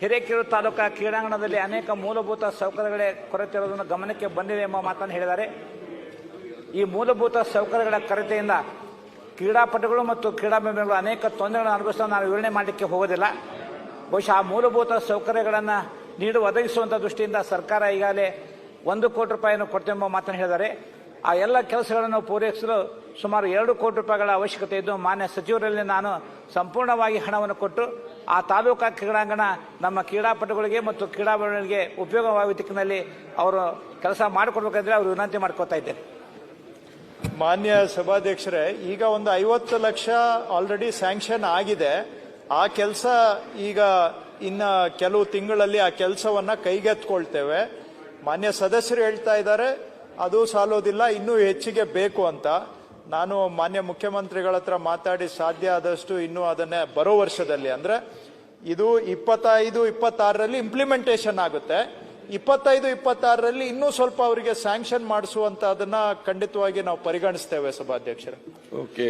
ಹಿರೇಕೆರೂರು ತಾಲೂಕಾ ಕ್ರೀಡಾಂಗಣದಲ್ಲಿ ಅನೇಕ ಮೂಲಭೂತ ಸೌಕರ್ಯಗಳೇ ಕೊರತೆ ಇರುವುದನ್ನು ಗಮನಕ್ಕೆ ಬಂದಿದೆ ಎಂಬ ಮಾತನ್ನು ಹೇಳಿದ್ದಾರೆ. ಈ ಮೂಲಭೂತ ಸೌಕರ್ಯಗಳ ಕೊರತೆಯಿಂದ ಕ್ರೀಡಾಪಟುಗಳು ಮತ್ತು ಕ್ರೀಡಾಭಿಮಾನಿಗಳು ಅನೇಕ ತೊಂದರೆಗಳನ್ನು ಅನುಭವಿಸ್ತಾ ನಾನು ವಿವರಣೆ ಮಾಡಲಿಕ್ಕೆ ಹೋಗೋದಿಲ್ಲ. ಬಹುಶಃ ಆ ಮೂಲಭೂತ ಸೌಕರ್ಯಗಳನ್ನು ನೀಡು ಒದಗಿಸುವಂಥ ದೃಷ್ಟಿಯಿಂದ ಸರ್ಕಾರ ಈಗಾಗಲೇ ಒಂದು ಕೋಟಿ ರೂಪಾಯಿಯನ್ನು ಕೊಡ್ತೇವೆ ಎಂಬ ಮಾತನ್ನು ಹೇಳಿದ್ದಾರೆ. ಆ ಎಲ್ಲ ಕೆಲಸಗಳನ್ನು ಪೂರೈಸಲು ಸುಮಾರು ಎರಡು ಕೋಟಿ ರೂಪಾಯಿಗಳ ಅವಶ್ಯಕತೆ ಇದ್ದು ಮಾನ್ಯ ಸಚಿವರಲ್ಲಿ ನಾನು ಸಂಪೂರ್ಣವಾಗಿ ಹಣವನ್ನು ಕೊಟ್ಟು ಆ ತಾಲೂಕಾ ಕ್ರೀಡಾಂಗಣ ನಮ್ಮ ಕ್ರೀಡಾಪಟುಗಳಿಗೆ ಮತ್ತು ಕ್ರೀಡಾಪಟುಗಳಿಗೆ ಉಪಯೋಗವಾಗುವ ದಿಕ್ಕಿನಲ್ಲಿ ಅವರು ಕೆಲಸ ಮಾಡಿಕೊಡ್ಬೇಕಂದ್ರೆ ಅವರು ವಿನಂತಿ ಮಾಡ್ಕೋತಾ ಇದ್ದೇನೆ. ಮಾನ್ಯ ಸಭಾಧ್ಯಕ್ಷರೇ, ಈಗ ಒಂದು ಐವತ್ತು ಲಕ್ಷ ಆಲ್ರೆಡಿ ಸ್ಯಾಂಕ್ಷನ್ ಆಗಿದೆ. ಆ ಕೆಲಸ ಈಗ ಇನ್ನ ಕೆಲವು ತಿಂಗಳಲ್ಲಿ ಆ ಕೆಲಸವನ್ನ ಕೈಗೆತ್ಕೊಳ್ತೇವೆ ಮಾನ್ಯ ಸದಸ್ಯರು ಹೇಳ್ತಾ ಇದ್ದಾರೆ ಅದು ಸಾಲೋದಿಲ್ಲ, ಇನ್ನೂ ಹೆಚ್ಚಿಗೆ ಬೇಕು ಅಂತ. ನಾನು ಮಾನ್ಯ ಮುಖ್ಯಮಂತ್ರಿಗಳ ಹತ್ರ ಮಾತಾಡಿ ಸಾಧ್ಯ ಆದಷ್ಟು ಇನ್ನೂ ಅದನ್ನೇ ಬರೋ ವರ್ಷದಲ್ಲಿ. ಅಂದ್ರೆ ಇದು ಇಪ್ಪತ್ತೈದು, ಇಪ್ಪತ್ತಾರರಲ್ಲಿ ಇಂಪ್ಲಿಮೆಂಟೇಷನ್ ಆಗುತ್ತೆ. ಇಪ್ಪತ್ತೈದು, ಇಪ್ಪತ್ತಾರರಲ್ಲಿ ಇನ್ನೂ ಸ್ವಲ್ಪ ಅವರಿಗೆ ಸ್ಯಾಂಕ್ಷನ್ ಮಾಡಿಸುವಂತ ಅದನ್ನ ಖಂಡಿತವಾಗಿ ನಾವು ಪರಿಗಣಿಸ್ತೇವೆ ಸಭಾಧ್ಯಕ್ಷರೇ. ಓಕೆ